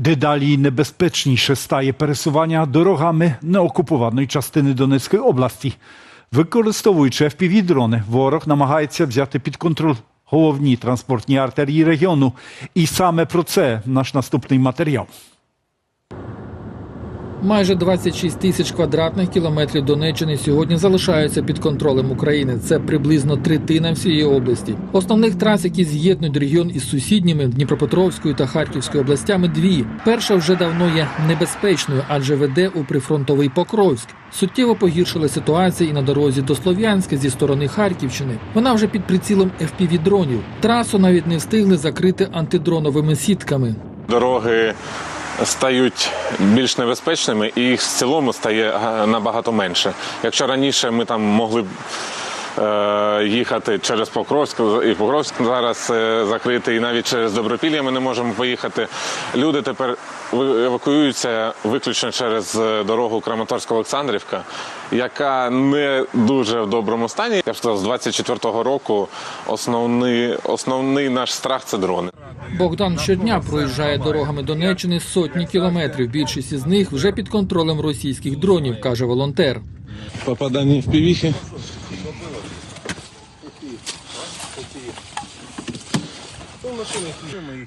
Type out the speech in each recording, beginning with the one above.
Дедалі небезпечніше стає пересування дорогами неокупованої частини Донецької області. Використовуючи FPV-дрони, ворог намагається взяти під контроль головні транспортні артерії регіону. І саме про це наш наступний матеріал. Майже 26 тисяч квадратних кілометрів Донеччини сьогодні залишаються під контролем України. Це приблизно третина всієї області. Основних трас, які з'єднують регіон із сусідніми Дніпропетровською та Харківською областями, дві. Перша вже давно є небезпечною, адже веде у прифронтовий Покровськ. Суттєво погіршила ситуація і на дорозі до Слов'янська зі сторони Харківщини. Вона вже під прицілом FPV-дронів. Трасу навіть не встигли закрити антидроновими сітками. Дороги стають більш небезпечними, і їх в цілому стає набагато менше. Якщо раніше ми там могли е, їхати через Покровськ, і Покровськ зараз е, закритий, і навіть через Добропілля ми не можемо поїхати. Люди тепер евакуюються виключно через е, дорогу Краматорськ-Олександрівка, яка не дуже в доброму стані. Я б сказав, з 24-го року основний, основний наш страх це дрони. Богдан щодня проїжджає дорогами Донеччини сотні кілометрів. Більшість із них вже під контролем російських дронів, каже волонтер. попадание в пивихи.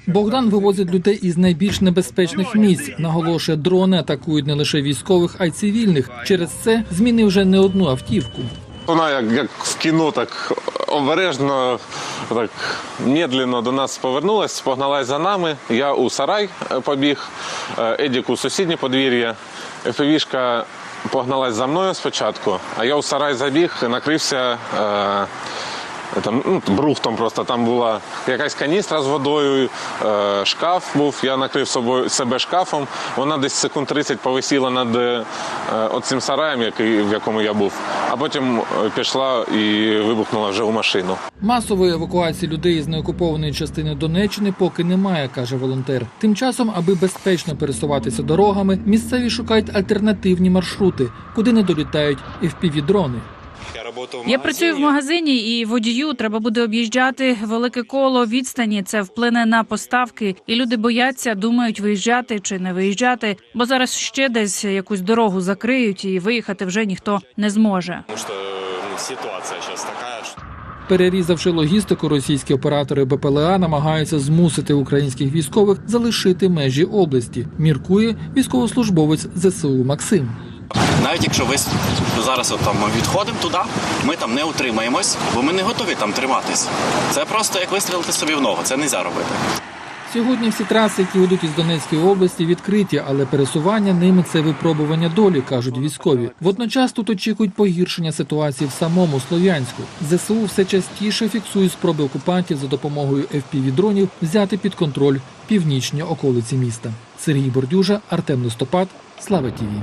Богдан вивозить людей із найбільш небезпечних місць. Наголошує, дрони атакують не лише військових, а й цивільних. Через це змінив вже не одну автівку. Вона як, як в кіно, так обережно, так медленно до нас повернулась, погналась за нами. Я у сарай е, побіг, е, Едік у сусіднє подвір'я. ФПВшка погналась за мною спочатку, а я у сарай забіг, накрився. Е, там, ну, брухтом просто там була якась каністра з водою, е, шкаф був. Я накрив собою себе шкафом. Вона десь секунд 30 повисіла над е, оцим сараєм, який, в якому я був, а потім е, пішла і вибухнула вже у машину. Масової евакуації людей з неокупованої частини Донеччини поки немає, каже волонтер. Тим часом, аби безпечно пересуватися дорогами, місцеві шукають альтернативні маршрути, куди не долітають FPV-дрони. Я працюю в магазині, і водію треба буде об'їжджати велике коло відстані. Це вплине на поставки, і люди бояться, думають виїжджати чи не виїжджати, бо зараз ще десь якусь дорогу закриють, і виїхати вже ніхто не зможе. Ну, ситуация сейчас Перерізавши логістику, російські оператори БПЛА намагаються змусити українських військових залишити межі області. Міркує військовослужбовець ЗСУ Максим. Навіть якщо ви зараз от там відходимо туди, ми там не утримаємось, бо ми не готові там триматись. Це просто як вистрілити собі в ногу. Це не можна робити. Сьогодні всі траси, які ведуть із Донецької області, відкриті, але пересування ними це випробування долі, кажуть військові. Водночас тут очікують погіршення ситуації в самому Слов'янську. ЗСУ все частіше фіксують спроби окупантів за допомогою FPV-дронів взяти під контроль північні околиці міста. Сергій Бордюжа, Артем Листопад, Слава Тіві.